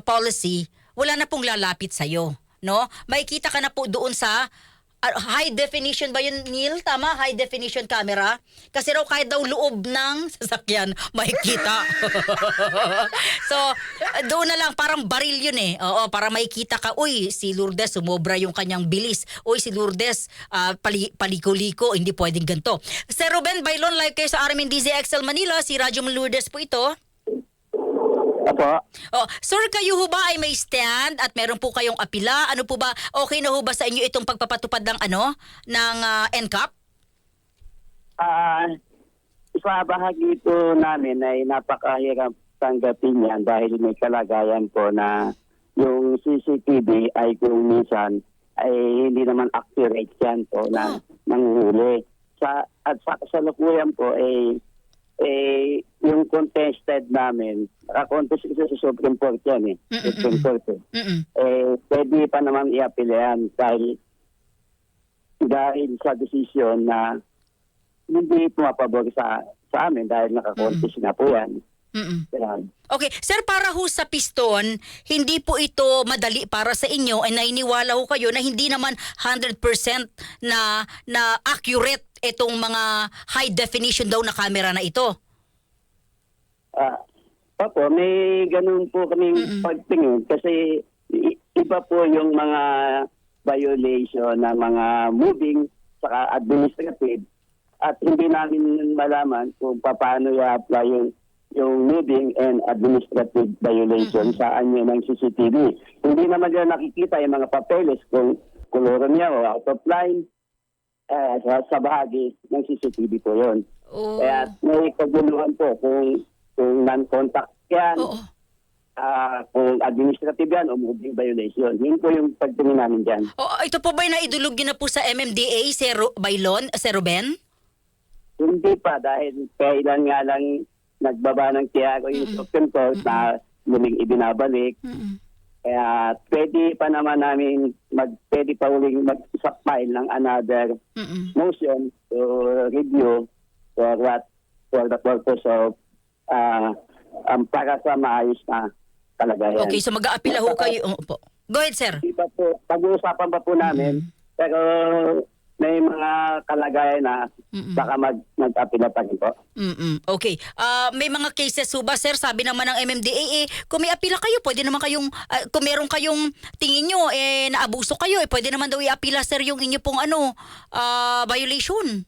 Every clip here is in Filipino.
policy, wala na pong lalapit sa'yo. No? Makikita ka na po doon sa ah, high definition ba yun, Neil? Tama? High definition camera? Kasi raw kahit daw loob ng sasakyan, makikita. so, doon na lang, parang baril yun eh. Oo, para makikita ka, uy, si Lourdes, sumobra yung kanyang bilis. Uy, si Lourdes, ah, pali, paliko-liko, hindi pwedeng ganito. Sir Ruben Bailon, live kayo sa Armin DZXL Manila. Si Radyo Lourdes po ito. Opo. Oh, sir, kayo ho ba ay may stand at meron po kayong apila? Ano po ba, okay na ho ba sa inyo itong pagpapatupad ng ano, ng ah, NCAP? Ah, sa bahagi po namin ay napakahirap tanggapin yan dahil may kalagayan po na yung CCTV ay kung minsan ay hindi naman accurate yan po na nanguhuli. Sa, at sa kasalukuyan po ay eh, yung contested namin, nakakontest isa sa Supreme Court yan eh. Mm-mm-mm. Supreme Court eh. Mm-mm. eh, pwede pa naman i-appeal yan dahil dahil sa desisyon na hindi pumapabor sa sa amin dahil nakakontest na po yan. Mm-mm. Kaya, Okay, sir, para ho sa piston, hindi po ito madali para sa inyo ay nainiwala ho kayo na hindi naman 100% na na accurate itong mga high definition daw na camera na ito. ah, Opo, may ganun po kaming pagtingin kasi i- iba po yung mga violation ng mga moving saka administrative at hindi namin malaman kung paano i-apply yung yung moving and administrative violation sa anyo ng CCTV. Hindi naman nila nakikita yung mga papeles kung kuloro niya o out of line eh, sa, sa bahagi ng CCTV po yon. Oh. Kaya may kaguluhan po kung, kung non-contact yan, Oo. ah, kung administrative yan o moving violation. Yun po yung pagtingin namin dyan. Oh, ito po ba naidulog niyo na po sa MMDA, Sir Bailon, Sir Ruben? Hindi pa dahil kailan nga lang nagbaba ng Tiago yung Supreme Court na muling ibinabalik. Mm-mm. Kaya pwede pa naman namin mag pwede pa uling mag-file ng another Mm-mm. motion to review for what for the purpose of uh, um, para sa maayos na kalagayan. Okay, so mag-aapila ho kayo. Oh, po. Go ahead, sir. Po, pag-uusapan pa po namin, pero may mga kalagayan na Mm-mm. baka mag, mag-apila pa rin po. Mm-mm. Okay. Ah, may mga cases ho ba, sir? Sabi naman ng MMDA, eh, kung may apila kayo, pwede naman kayong, ah, kung meron kayong tingin nyo, eh, naabuso kayo, eh, pwede naman daw i-apila, sir, yung inyo pong ano, ah, violation.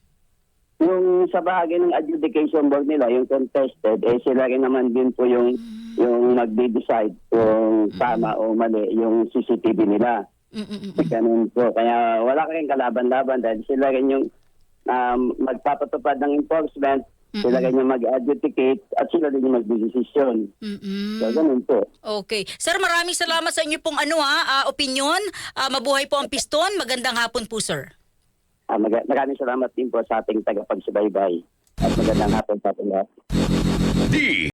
Yung sa bahagi ng adjudication board nila, yung contested, eh sila rin naman din po yung yung magde-decide kung tama o mali yung CCTV nila. Mm-mm. Ganun po. Kaya wala ka rin kalaban-laban dahil sila rin yung um, magpapatupad ng enforcement, sila rin yung mag-adjudicate at sila din yung magdedesisyon. Mm-mm. So, ganun po. Okay. Sir, maraming salamat sa inyo pong ano ha, ah, opinion. Ah, mabuhay po ang piston. Magandang hapon po, sir. Ah, mag- maraming salamat din po sa ating tagapagsubaybay. At magandang hapon sa ating lahat. D